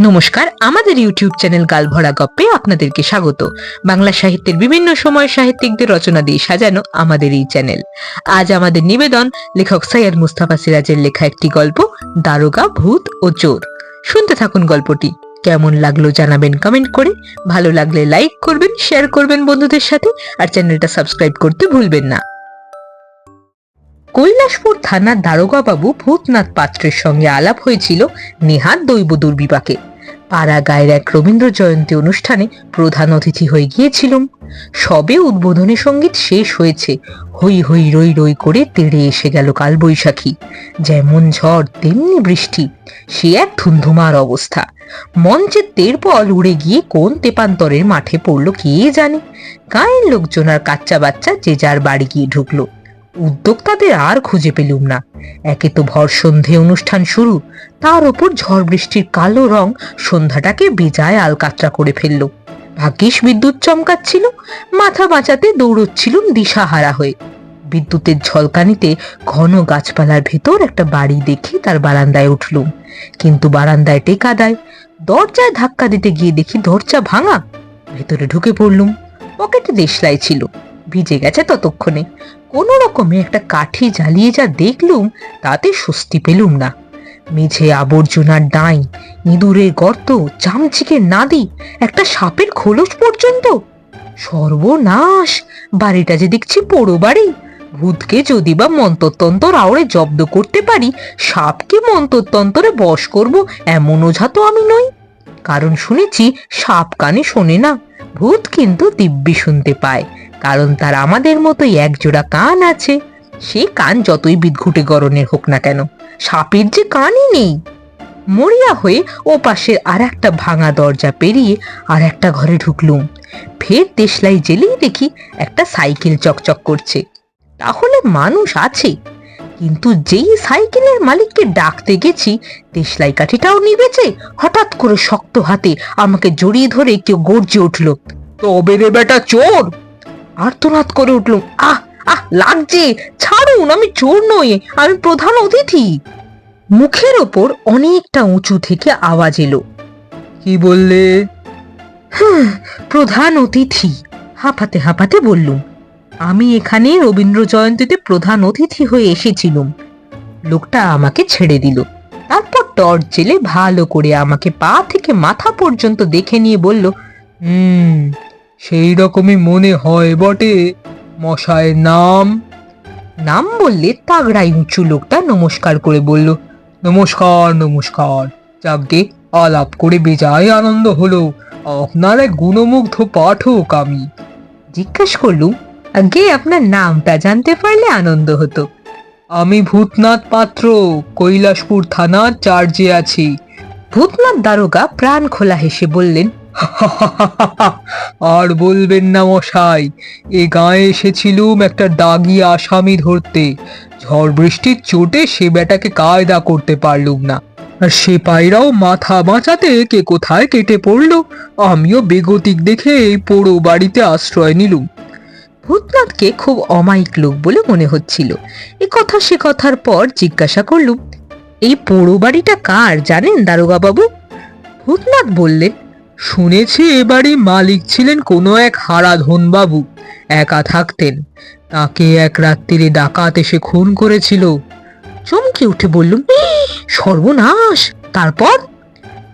নমস্কার, আমাদের YouTube channel গালভরা গপ্পে আপনাদেরকে স্বাগত। বাংলা সাহিত্যের বিভিন্ন সময় সাহিত্যিকদের রচনা দিয়ে সাজানো আমাদের এই চ্যানেল। আজ আমাদের নিবেদন লেখক সৈয়দ মুস্তাফা সিরাজের লেখা একটি গল্প, দারোগা, ভূত ও চোর। শুনতে থাকুন গল্পটি। কেমন লাগল জানাবেন কমেন্ট করে। ভালো লাগলে লাইক করবেন, শেয়ার করবেন বন্ধুদের সাথে। আর চ্যানেলটা সাবস্ক্রাইব করতে ভুলবেন না। কৈলাসপুর থানার দারোগা বাবু ভূতনাথ পাত্রের সঙ্গে আলাপ হয়েছিল নেহাত দৈব দুর্বিপাকে। পাড়া গায়ের এক রবীন্দ্র জয়ন্তী অনুষ্ঠানে প্রধান অতিথি হয়ে গিয়েছিলুম। সবে উদ্বোধনী সংগীত শেষ হয়েছে। হই হই রই রই করে তেড়ে এসে গেল কাল বৈশাখী যেমন ঝড়, তেমনি বৃষ্টি। সে এক ধুন্ধুমার অবস্থা। মঞ্চের তেরপল উড়ে গিয়ে কোন তেপান্তরের মাঠে পড়ল কে জানে? গায়ের লোকজন আর কাচ্চা বাচ্চা যে যার বাড়ি গিয়ে ঢুকলো। উদ্যোক্তাদের আর খুঁজে পেলুম না। একে তো ভর সন্ধে অনুষ্ঠান শুরু, তার ওপর ঝড় বৃষ্টির কালো রং সন্ধ্যাটাকে বেজায় আলকাতরা করে ফেলল। ভাগ্যিস বিদ্যুৎ চমকাচ্ছিল, মাথা বাঁচাতে দৌড়চ্ছিলুম দিশাহারা হয়ে। বিদ্যুতের ঝলকানিতে ঘন গাছপালার ভেতর একটা বাড়ি দেখে তার বারান্দায় উঠলুম। কিন্তু বারান্দায় টেকা দেয়, দরজায় ধাক্কা দিতে গিয়ে দেখি দরজা ভাঙা, ভেতরে ঢুকে পড়লুম। পকেটে দেশলাই ছিল। ভিজে গেছে ততক্ষণে। কোনো রকমে একটা কাঠি জ্বালিয়ে যা দেখলুম, তাতে স্বস্তি পেলুম না। মেঝে আবর্জনার ডাই, ইঁদুরের গর্ত চামচিকের নাদি, একটা সাপের খোলস পর্যন্ত। সর্বনাশ! বাড়িটা যে দেখছি পোড়ো বাড়ি। ভূতকে যদি বা মন্তরতন্তর আওড়ে জব্দ করতে পারি, সাপকে মন্তরতন্তরে বশ করব এমন ওঝা তো আমি নই। কারণ শুনেছি, সাপ কানে শোনে না। ভূত কিন্তু দিব্যি শুনতে পায়। কারণ তার আমাদের মতোই একজোড়া কান আছে। সে কান যতই বিদঘুটে গরনের হোক না কেন, সাপের যে কানই নেই। মরিয়া হয়ে ও পাশের আর একটা ভাঙা দরজা পেরিয়ে আর একটা ঘরে ঢুকলুম। ফের দেশলাই জেলেই দেখি একটা সাইকেল চকচক করছে। তাহলে মানুষ আছে, কিন্তু যেই সাইকেলের মালিককে ডাকতে গেছি, দেশলাই কাঠিটাও নিবেছে হঠাৎ করে শক্ত হাতে আমাকে জড়িয়ে ধরে কেউ গর্জে উঠল, তবে রে বেটা চোর আর্তনাদ করে উঠলুম আহ আহ, লাগছে, ছাড়ুন, আমি চোর নই, আমি প্রধান অতিথি। মুখের ওপর অনেকটা উঁচু থেকে আওয়াজ এলো, কি বললে? প্রধান অতিথি, হাঁপাতে হাঁপাতে বললুম, আমি এখানে রবীন্দ্র জয়ন্তীতে প্রধান অতিথি হয়ে এসেছিলুম। লোকটা আমাকে ছেড়ে দিল, তারপর টর্চ জেলে ভালো করে আমাকে পা থেকে মাথা পর্যন্ত দেখে নিয়ে বলল, হুম সেই রকমই মনে হয় বটে। মশায়ের নাম? নাম বললে তাগড়াই উঁচু লোকটা নমস্কার করে বলল, নমস্কার নমস্কার। যাকে আলাপ করে বেজায় আনন্দ হলো। আপনার এক গুণমুগ্ধ পাঠক আমি। জিজ্ঞেস করলুম, আগে আপনার নামটা জানতে পারলে আনন্দ হতো? আমি ভূতনাথ পাত্র, কৈলাসপুর থানার চার্জে আছি। ভূতনাথ দারোগা প্রাণ খোলা হেসে বললেন আর বলবেন না মশাই, এ গায়ে এসেছিলুম একটা দাগি আসামি ধরতে। ঝড় বৃষ্টির চোটে সে বেটাকে কায়দা করতে পারলুম না। আর সে পায়রাও মাথা বাঁচাতে কে কোথায় কেটে পড়ল, আমিও বেগতিক দেখে এই পোড়ো বাড়িতে আশ্রয় নিলুম। ভূতনাথকে খুব অমায়িক লোক বলে মনে হচ্ছিল। এ কথা সে কথার পর জিজ্ঞাসা করলুম, এই পোড়ো বাড়িটা কার জানেন দারোগা বাবু ভূতনাথ বললেন শুনেছি এ বাড়ির মালিক ছিলেন কোনো এক হারাধন বাবু, একা থাকতেন। তাকে এক রাত্রিরে ডাকাত এসে খুন করেছিল। চমকে উঠে বললুম সর্বনাশ, তারপর?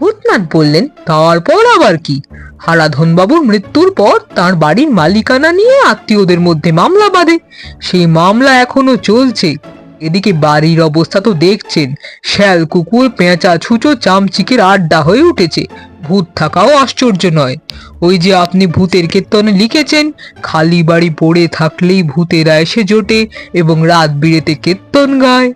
ভূতনাথ বললেন, তারপর আবার কি? হারাধন বাবুর মৃত্যুর পর তার বাড়ির মালিকানা নিয়ে আত্মীয়দের মধ্যে মামলা বাঁধে। সেই মামলা এখনও চলছে। এদিকে বাড়ির অবস্থা তো দেখছেন, শ্যাল কুকুর, পেঁচা, ছুঁচো, চামচিকের আড্ডা হয়ে উঠেছে। ভূত থাকাও আশ্চর্য নয়। ওই যে আপনি ভূতের কীর্তনে লিখেছেন খালি বাড়ি পড়ে থাকলেই ভূতেরা এসে জোটে এবং রাত বিরেতে কীর্তন গায়।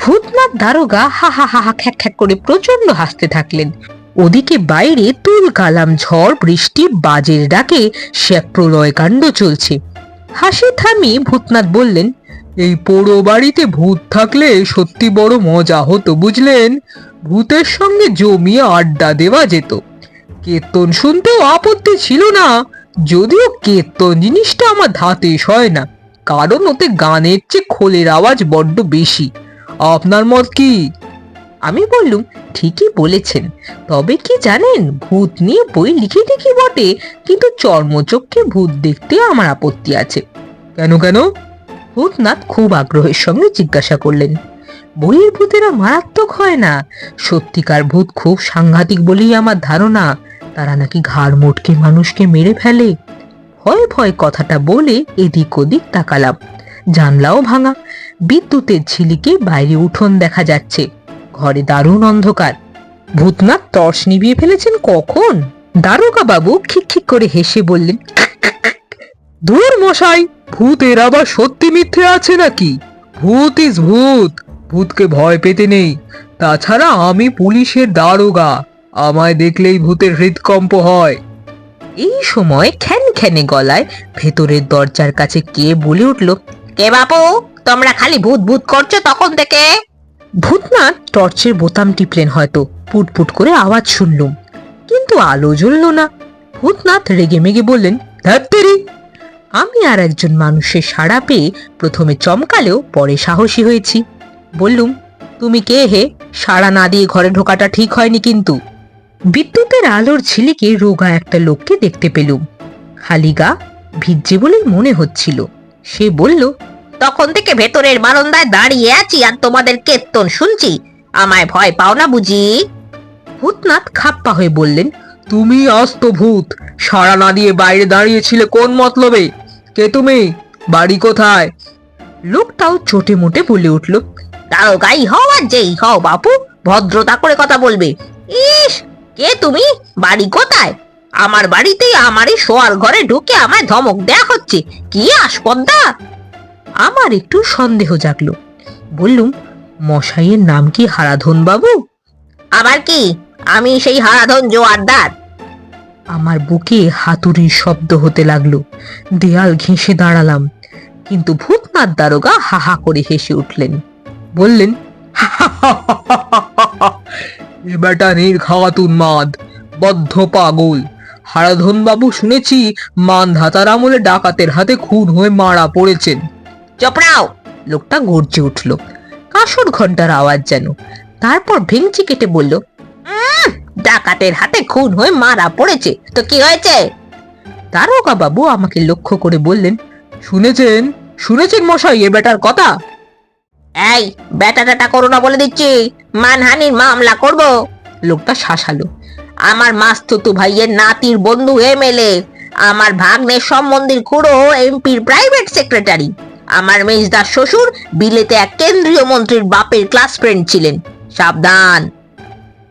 ভূতনাথ দারোগা হা হা হা হা খ্যাক খ্যাক করে প্রচণ্ড হাসতে থাকলেন। ওদিকে বাইরে তুল কালাম ঝড় বৃষ্টি বাজের ডাকে সে এক প্রলয় কাণ্ড চলছে। হাসি থামিয়ে ভূতনাথ বললেন এই পোড়ো বাড়িতে ভূত থাকলে সত্যি বড় মজা হতো বুঝলেন? ভূতের সঙ্গে জমিয়ে আড্ডা দেওয়া যেত। কীর্তন শুনতেও আপত্তি ছিল না, যদিও কীর্তন জিনিসটা আমার ধাতে সয় না, কারণ ওতে গানের চেয়ে খোলের আওয়াজ বড্ড বেশি। আপনার মত কি? আমি বললুম, ঠিকই বলেছেন, তবে কি জানেন, ভূত নিয়ে বই লিখে লিখি বটে, কিন্তু চর্মচক্ষে ভূত দেখতে আমার আপত্তি আছে। কেন কেন? ভূতনাথ খুব আগ্রহের সঙ্গে জিজ্ঞাসা করলেন। বইয়ের ভূতেরা মারাত্মক হয় না। সত্যিকার ভূত খুব সাংঘাতিক বলেই আমার ধারণা। তারা নাকি ঘাড় মোটকে মানুষকে মেরে ফেলে। ভয় ভয় কথাটা বলে এদিক ওদিক তাকালাম। জানলাও ভাঙা। বিদ্যুতের ঝিলিকে বাইরে উঠোন দেখা যাচ্ছে। ঘরে দারুণ অন্ধকার। ভূতনাথ টর্চ নিভিয়ে ফেলেছেন কখন? দারোগা বাবু খিক করে হেসে বললেন দূর মশাই, ভূতের আবার সত্যি মিথ্যে আছে নাকি? ভূত ইজ ভূত। ভূতকে ভয় পেতে নেই। তাছাড়া আমি পুলিশের দারোগা। আমায় দেখলেই ভূতের হৃদকম্প হয়। এই সময় খ্যান খ্যানে গলায় ভেতরের দরজার কাছে কে বলে উঠল কে বাপু তোমরা খালি ভূত ভূত করছ তখন থেকে? ভূতনাথ টর্চের বোতাম টিপলেন হয়তো পুটপুট করে আওয়াজ শুনলুম কিন্তু আলো জ্বলল না। ভূতনাথ রেগে মেগে বললেন ধ্যাত্তেরি আমি আর একজন মানুষের সাড়া পেয়ে প্রথমে চমকালেও পরে সাহসী হয়েছি। বললুম, তুমি কে হে? সাড়া না দিয়ে ঘরে ঢোকাটা ঠিক হয়নি কিন্তু। বিদ্যুতের আলোর ঝিলিকে রোগা একটা লোককে দেখতে পেলুম। খালি গা ভিজছে বলে মনে হচ্ছিল। সে বলল, তখন থেকে ভেতরের বারান্দায় দাঁড়িয়ে আছি আর তোমাদের কেত্তন শুনছি। আমায় ভয় পাও না বুঝি? ভূতনাথ খাপ্পা হয়ে বললেন, তুমি আস্ত ভূত, সাড়া না দিয়ে বাইরে দাঁড়িয়েছিলে কোন মতলবে? কে তুমি? বাড়ি কোথায়? লোকটাও চোটে মোটে বলে উঠল দারোগাই হও আর যেই হও বাপু, ভদ্রতা করে কথা বলবে। ইস, কে তুমি? বাড়ি কোথায়? আমার বাড়িতেই আমারই শোয়ার ঘরে ঢুকে আমায় ধমক দেয়া হচ্ছে। কি আসপদ্দা? আমার একটু সন্দেহ জাগলো। বললুম, মশাইয়ের নাম কি হারাধন বাবু? আবার কি? আমি সেই হারাধন জোয়ারদার। আমার বুকে হাতুড়ির শব্দ হতে লাগল। দেয়াল ঘেঁষে দাঁড়ালাম। কিন্তু ভূতনাথ দারোগা হাহা করে হেসে উঠলেন। বললেন, এ বেটা নির্ঘাত উন্মাদ বদ্ধ পাগল। হারাধন বাবু শুনেছি মান ধাতার আমলে ডাকাতের হাতে খুন হয়ে মারা পড়েছেন। চপড়াও লোকটা গর্জে উঠল। কাসর ঘণ্টার আওয়াজ যেন। তারপর ভেঙচি কেটে বলল ডাকাতের হাতে খুন হয়ে মারা পড়েছে, তো কি হয়েছে? দারোগা বাবু আমাকে লক্ষ্য করে বললেন, শুনেছেন শুনেছেন মশাই এ বেটার কথা? এই, বেটা টেটা করো না বলে দিচ্ছি। মানহানির মামলা করব। লোকটা শাসালো। আমার মাস্তুতু ভাইয়ের নাতির বন্ধু এমএলএ আমার ভাগ্নের সম্বন্ধীর খুড়ো এমপির প্রাইভেট সেক্রেটারি আমার মেজদার শ্বশুর বিলেতে এক কেন্দ্রীয় মন্ত্রীর বাপের ক্লাস ফ্রেন্ড ছিলেন। সাবধান।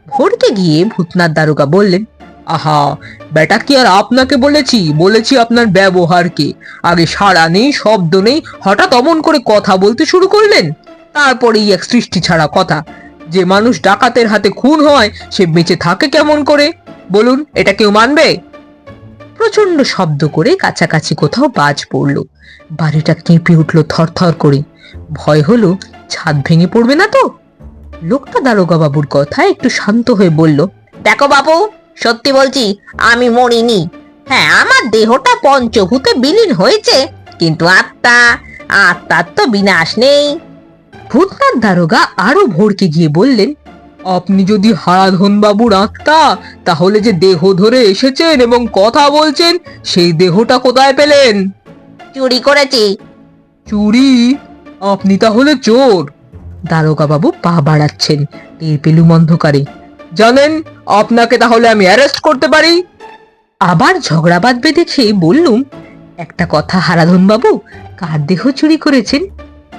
ভোরকে গিয়ে ভূতনাথ দারোগা বললেন, আহা, বেটা কি আর আপনাকে বলেছি? বলেছি আপনার ব্যবহারকে। আগে সাড়া নেই, শব্দ নেই, হঠাৎ অমন করে কথা বলতে শুরু করলেন? তারপরেই এক সৃষ্টি ছাড়া কথা। যে মানুষ ডাকাতের হাতে খুন হয়, সে বেঁচে থাকে কেমন করে? বলুন, এটা কেউ মানবে? প্রচণ্ড শব্দ করে কাছাকাছি কোথাও বাজ পড়ল। বাড়িটা কেঁপে উঠল থরথর করে। ভয় হলো, ছাদ ভেঙে পড়বে না তো? লোকটা দারোগা বাবুর কথা একটু শান্ত হয়ে বলল, দেখো বাবু সত্যি বলছি, আমি মরিনি। হ্যাঁ আমার দেহটা পঞ্চভূতে বিলীন হয়েছে, কিন্তু আত্মা, আত্মার তো বিনাশ নেই। ভূতনাথ দারোগা আরও ভোরকে গিয়ে বললেন আপনি যদি হারাধন বাবুর আত্মা তাহলে যে দেহ ধরে এসেছেন এবং কথা বলছেন সেই দেহটা কোথায় পেলেন? চুরি করেছি। চুরি? আপনি তাহলে চোর। দারোগা বাবু পা বাড়াচ্ছেন টের পেলুম অন্ধকারে। জানেন আপনাকে তাহলে আমি অ্যারেস্ট করতে পারি? আবার ঝগড়া বাঁধবে দেখে বললুম একটা কথা হারাধন বাবু কার দেহ চুরি করেছেন?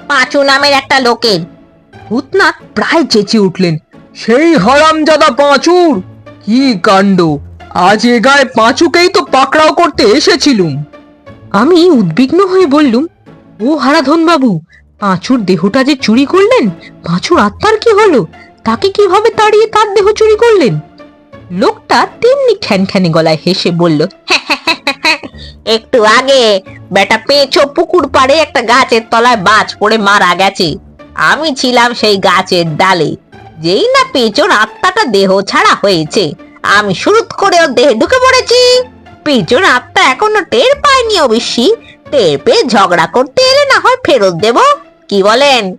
পাঁচু নামের একটা লোকের। ভূতনাথ প্রায় চেঁচে উঠলেন সেই হারামজাদা পাঁচুর? কি কাণ্ড? আজ এ গায়ে পাঁচুকেই তো পাকড়াও করতে এসেছিলুম। আমি উদ্বিগ্ন হয়ে বললুম ও হারাধন বাবু পাঁচুর দেহটা যে চুরি করলেন পাঁচুর আত্মার কি হলো? তাকে কীভাবে তাড়িয়ে তার দেহ চুরি করলেন? লোকটা তেমনি খ্যানখ্যানে গলায় হেসে বলল একটু আগে বেটা পেঁচো পুকুর পাড়ে একটা গাছের তলায় বাজ পড়ে মারা গেছে। আমি ছিলাম সেই গাছের ডালে। যেই না পেঁচোর আত্মাটা দেহ ছাড়া হয়েছে। আমি শুরুত করে ওর দেহে ঢুকে পড়েছি। পেঁচোর আত্মা এখনও টের পায়নি অবশ্যই টের পেয়ে ঝগড়া করতে এলে না হয় ফেরত দেব। কি বলেন?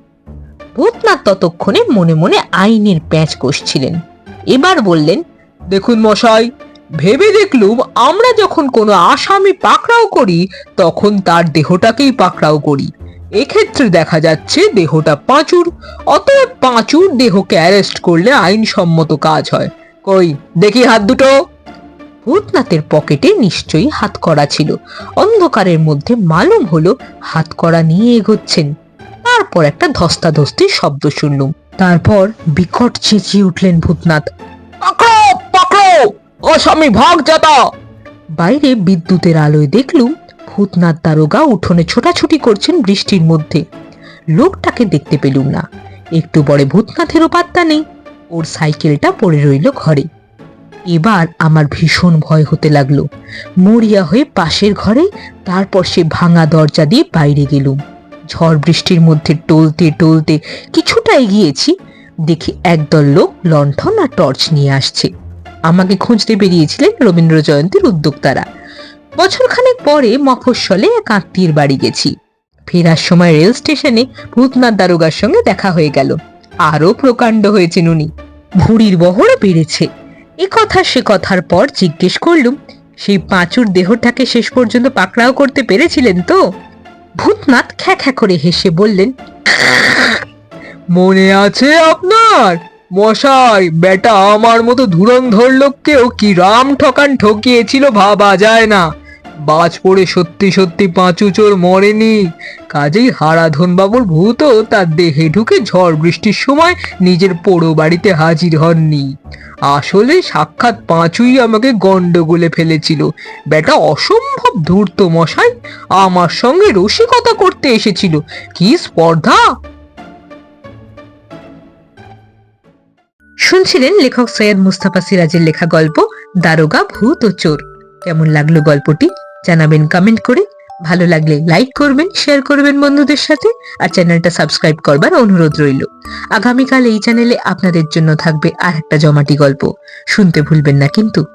ভূতনাথ ততক্ষণে মনে মনে আইনের প্যাঁচ কষছিলেন। এবার বললেন, দেখুন মশাই ভেবে দেখলুম আমরা যখন কোনো আসামি পাকড়াও করি, তখন তার দেহটাকেই পাকড়াও করি। এক্ষেত্রে দেখা যাচ্ছে দেহটা পাঁচুর, অতএব পাঁচুর দেহকে অ্যারেস্ট করলে আইনসম্মত কাজ হয়। কই, দেখি হাত দুটো। ভূতনাথের পকেটে নিশ্চয়ই হাত করা ছিল। অন্ধকারের মধ্যে মালুম হলো হাত করা নিয়ে এগোচ্ছেন। তারপর একটা ধস্তাধস্তির শব্দ শুনলুম। তারপর বিকট চেঁচিয়ে উঠলেন ভূতনাথ। আসামি ভাগ যাতা। বাইরে বিদ্যুতের আলোয় দেখলুম ভূতনাথ দারোগা উঠোনে ছোটাছুটি করছেন বৃষ্টির মধ্যে। লোকটাকে দেখতে পেলুম না। একটু পরে ভূতনাথেরও পাত্তা নেই। ওর সাইকেলটা পড়ে রইল ঘরে। এবার আমার ভীষণ ভয় হতে লাগল। মরিয়া হয়ে পাশের ঘরে তারপর সে ভাঙা দরজা দিয়ে বাইরে গেলুম। ঝড় বৃষ্টির মধ্যে টলতে টলতে কিছুটা এগিয়েছি। দেখি একদল লোক লণ্ঠন আর টর্চ নিয়ে আসছে। আমাকে খুঁজতে বেরিয়েছিলেন রবীন্দ্র জয়ন্তীর উদ্যোক্তারা। বছরখানেক পরে মফস্বলে এক আত্মীয়ের বাড়ি গেছি। ফেরার সময় রেল স্টেশনে ভূতনাথ দারোগার সঙ্গে দেখা হয়ে গেল। আরও প্রকাণ্ড হয়েছেন উনি। ভুঁড়ির বহরও বেড়েছে। এ কথা সে কথার পর জিজ্ঞেস করলুম, সেই পাঁচুর দেহটাকে শেষ পর্যন্ত পাকড়াও করতে পেরেছিলেন তো? ভূতনাথ খ্যা খ্যা করে হেসে বললেন, মনে আছে আপনার? মশাই, বেটা, আমার মতো ধুরন্ধর লোককেও কি রাম ঠকান ঠকিয়েছিল ভাবা যায় না। বাজ পড়ে সত্যি সত্যি পাঁচু চোর মরেনি। কাজেই হারাধন বাবুর তার দেহে ঢুকে ঝড় বৃষ্টির সময় নিজের পোড়ো বাড়িতে হাজির হননি। আসলে সাক্ষাৎ পাঁচুই আমাকে গন্ডগোলে ফেলেছিল। বেটা, অসম্ভব ধূর্ত মশাই, আমার সঙ্গে রসিকতা করতে এসেছিল। কি স্পর্ধা? শুনছিলেন লেখক সৈয়দ মুস্তাফা সিরাজের লেখা গল্প, দারোগা, ভূত ও চোর। কেমন লাগল গল্পটি? জানাবেন কমেন্ট করে। ভালো লাগলে লাইক করবেন শেয়ার করবেন বন্ধুদের সাথে, আর চ্যানেলটা সাবস্ক্রাইব করবার অনুরোধ রইল। আগামীকাল এই চ্যানেলে আপনাদের জন্য থাকবে আর একটা জমাটি গল্প। শুনতে ভুলবেন না কিন্তু।